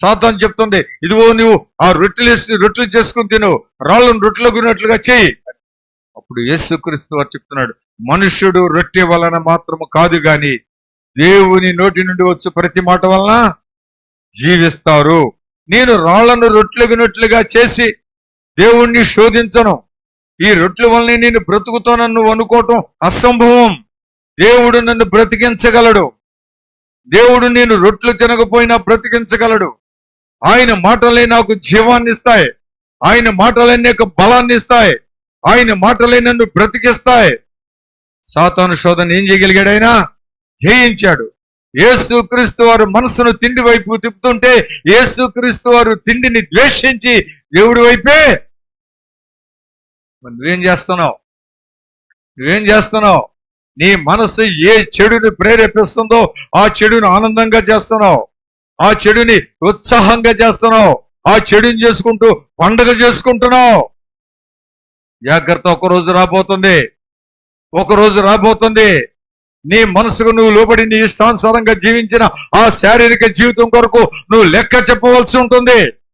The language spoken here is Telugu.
సాతాన్ చెప్తుంది ఇదిగో నువ్వు ఆ రొట్టెలు రొట్టెలు చేసుకుని తిను రాళ్ళను రొట్టెలు గురినట్లుగా చెయ్యి అప్పుడు యేసుక్రీస్తు వారు చెప్తున్నాడు మనుష్యుడు రొట్టె వలన మాత్రము కాదు గాని దేవుని నోటి నుండి వచ్చే ప్రతి మాట వలన జీవిస్తారు. నేను రాళ్ళను రొట్టెలుగునట్లుగా చేసి దేవుణ్ణి శోధించను. ఈ రొట్టెల వల్లనే నేను బ్రతుకుతానని నువ్వు అనుకోవటం అసంభవం. దేవుడు నన్ను బ్రతికించగలడు. దేవుడు నేను రొట్టెలు తినకపోయినా బ్రతికించగలడు. ఆయన మాటలే నాకు జీవాన్ని ఇస్తాయి. ఆయన మాటలే నీకు బలాన్ని ఇస్తాయి. ఆయన మాటలే నన్ను బ్రతికిస్తాయి. సాతాను శోధన ఏం చేయగలిగాడు ఆయన? జయించాడు. యేసు క్రీస్తు వారు మనసును తిండి వైపు తిప్పుతుంటే యేసు క్రీస్తు వారు తిండిని ద్వేషించి దేవుడి వైపే. నువ్వేం చేస్తున్నావు? నువ్వేం చేస్తున్నావు? నీ మనసు ఏ చెడుని ప్రేరేపిస్తుందో ఆ చెడుని ఆనందంగా చేస్తున్నావు. ఆ చెడుని ఉత్సాహంగా చేస్తున్నావు. ఆ చెడుని చేసుకుంటూ పండగ చేసుకుంటున్నావు. జాగ్రత్త ఒక రోజు రాబోతుంది. ఒక రోజు రాబోతుంది. నీ మనసుకు నువ్వు లోబడి నీ ఇష్టానుసారంగా జీవించిన ఆ శారీరక జీవితం కొరకు నువ్వు లెక్క చెప్పవలసి ఉంటుంది.